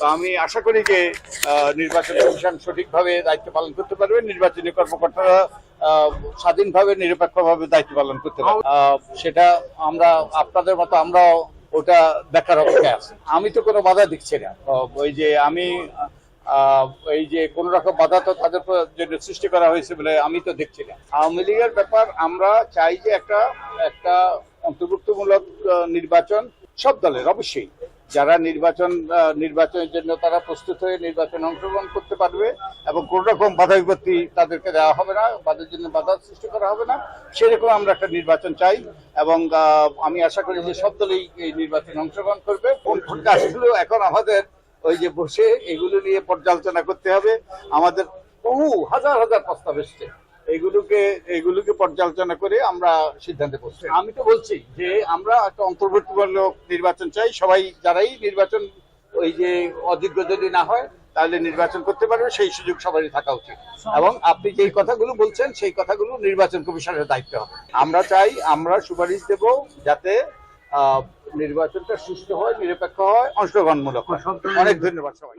আমি আশা করি যে নির্বাচন কমিশন সঠিকভাবে দায়িত্ব পালন করতে পারবে। নির্বাচনী কর্মকর্তারা স্বাধীনভাবে, নিরপেক্ষভাবে দায়িত্ব পালন করতে পারবে। সেটা আমরা, আপনাদের মতো আমরাও ওটা দেখার অপেক্ষায় আছি। আমি তো কোনো বাধা দিচ্ছি না। ওই যে আমি এই যে কোন রকম বাধা তো তাদের জন্য সৃষ্টি করা হয়েছে বলে আমি তো দেখছি না। আওয়ামী লীগের ব্যাপার আমরা চাই যে একটা একটা অন্তর্ভুক্তমূলক নির্বাচন সব দলের, অবশ্যই। যারা নির্বাচন নির্বাচনের জন্য তারা প্রস্তুত হয়ে নির্বাচনে অংশগ্রহণ করতে পারবে এবং কোন রকম বাধা বিপত্তি তাদেরকে দেওয়া হবে না, বাধার জন্য বাধা সৃষ্টি করা হবে না। সেরকম আমরা একটা নির্বাচন চাই এবং আমি আশা করি যে সব দলই এই নির্বাচনে অংশগ্রহণ করবে। কোন কোন কাজগুলো এখন আমাদের ওই যে বসে এগুলো নিয়ে পর্যালোচনা করতে হবে। আমাদের বহু, হাজার হাজার প্রস্তাব এসছে। এগুলোকে এগুলোকে পর্যালোচনা করে আমরা সিদ্ধান্তে পৌঁছছি আমি তো বলছি যে আমরা একটা অন্তর্ভুক্তিমূলক নির্বাচন চাই। সবাই যারাই নির্বাচন ওই যে অযোগ্য যদি না হয় তাহলে নির্বাচন করতে পারবে। সেই সুযোগ সবারই থাকা উচিত। এবং আপনি যেই কথাগুলো বলছেন সেই কথাগুলো নির্বাচন কমিশনের দায়িত্ব হবে। আমরা চাই আমরা সুপারিশ দেব যাতে নির্বাচনটা সুস্থ হয় নিরপেক্ষ হয় অংশগ্রহণমূলক হয়। অনেক ধন্যবাদ সবাই